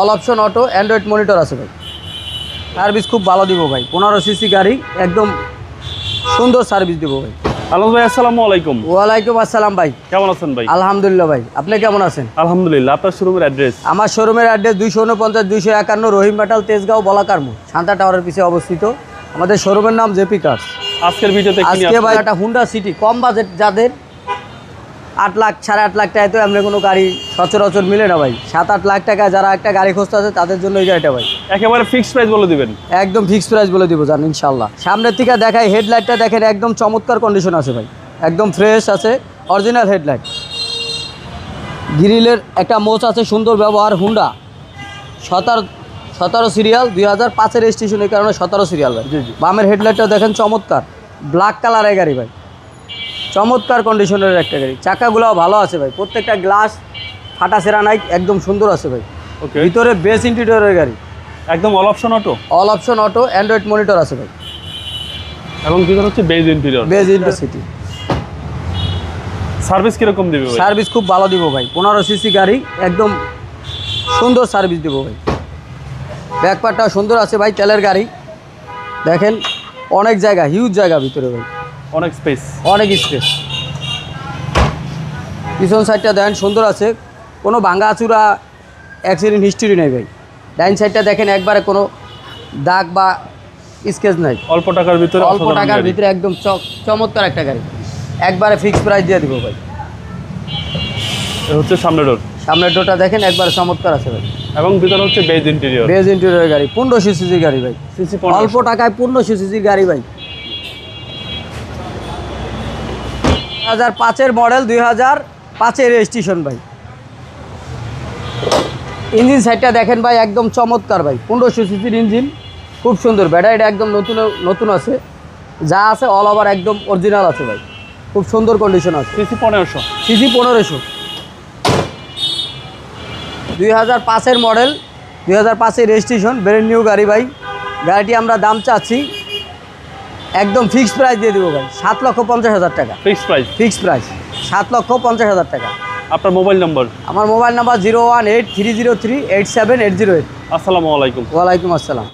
All option auto android monitor আছে ভাই। Service খুব ভালো দিব ভাই। পনেরো সিসি গাড়ি একদম সুন্দর সার্ভিস দিব ভাই। আলম ভাই আসসালামু আলাইকুম। ওয়ালাইকুম আসসালাম ভাই। কেমন আছেন ভাই? আলহামদুলিল্লাহ ভাই। আপনি কেমন আছেন? আলহামদুলিল্লাহ আপনার শোরুমের অ্যাড্রেস আমার শোরুমের অ্যাড্রেস দুইশো উনপঞ্চাশ দুইশো একান্ন রহিম মেটাল তেজগাঁও বলাকারমু শান্তা টাওয়ারের পিছিয়ে অবস্থিত। আমাদের শোরুমের নাম জেপি কার্স আজকের ভিডিওতে আজকে ভাই একটা হুন্ডা সিটি কম বাজেট যাদের আট লাখ সাড়ে আট লাখ টাকায় তো এমনি কোনো গাড়ি সচরাচর মিলে না ভাই। সাত আট লাখ টাকা যারা একটা গাড়ি খুঁজতে আছে তাদের জন্য এই গাড়িটা ভাই। একেবারে ফিক্সড প্রাইস বলে দিবেন? একদম ফিক্স প্রাইস বলে দিব জান ইনশাল্লাহ সামনের থেকে দেখাই হেডলাইটটা দেখেন একদম চমৎকার কন্ডিশন আছে ভাই। একদম ফ্রেশ আছে অরিজিনাল হেডলাইট গ্রিলের একটা মোচ আছে সুন্দর ব্যবহার হুন্ডা সতেরো সতেরো সিরিয়াল দুই হাজার পাঁচের এই কারণে সতেরো সিরিয়াল ভাই। বামের হেডলাইটটা দেখেন চমৎকার। ব্ল্যাক কালারের গাড়ি ভাই। চমৎকার কন্ডিশনের একটা গাড়ি। চাকাগুলোও ভালো আছে ভাই। প্রত্যেকটা গ্লাস ফাটা সেরা নাই একদম সুন্দর আছে ভাই। ওকে ভিতরে বেস ইন্টিরিয়রের গাড়ি। একদম all option auto all option auto android monitor আছে ভাই। এবং ভিতর হচ্ছে beige interior beige intercity service কীরকম দিবে ভাই? সার্ভিস খুব ভালো দিব ভাই। পনেরো সিসি গাড়ি একদম সুন্দর সার্ভিস দিব ভাই। ব্যাকপারটা সুন্দর আছে ভাই তেলের গাড়ি। দেখেন অনেক জায়গা হিউজ জায়গা ভিতরে ভাই। অনেক স্পেস অনেক স্পেস পিছন সাইডটা দেখেন সুন্দর আছে। কোনো ভাঙ্গা চূড়া অ্যাক্সিডেন্ট হিস্ট্রি নেই ভাই। ডাইন সাইডটা দেখেন একবারে কোনো দাগ বা স্কেচ নাই। অল্প টাকার ভিতরে অল্প টাকার ভিতরে একদম চমৎকার একটা গাড়ি। একবারে ফিক্স প্রাইস দিয়ে দিব ভাই। হচ্ছে সামনে ডোর সামনের ডোটা দেখেন একবার চমৎকার আছে ভাই। এবং ভিতর হচ্ছে বেজ ইন্টেরিয়র বেজ ইন্টেরিয়র গাড়ি পনেরো সিসির গাড়ি ভাই। সিসি অল্প টাকায় পনেরো সিসির গাড়ি ভাই। হাজার পাঁচের মডেল দুই হাজার পাঁচের রেজিস্ট্রেশন ভাই। ইঞ্জিন সাইডটা দেখেন ভাই একদম চমৎকার ভাই। পনেরোশো সিসির ইঞ্জিন খুব সুন্দর। ব্যাটারিটা একদম নতুন নতুন আছে। যা আছে অল ওভার একদম অরিজিনাল আছে ভাই। খুব সুন্দর কন্ডিশন আছে। সিসি পনেরোশো। সিসি পনেরোশো। দুই হাজার পাঁচের মডেল দুই হাজার পাঁচের রেজিস্ট্রেশন ব্র্যান্ড নিউ গাড়ি ভাই। গাড়িটি আমরা দাম চাচ্ছি একদম ফিক্সড প্রাইস দিয়ে দেবো ভাই। সাত লক্ষ পঞ্চাশ হাজার টাকা। ফিক্সড প্রাইস ফিক্সড প্রাইস সাত লক্ষ পঞ্চাশ হাজার টাকা। আপনার মোবাইল নম্বর আমার mobile number zero one eight three zero three eight seven eight zero eight আসসালামু আলাইকুম। ওয়ালাইকুম আসসালাম।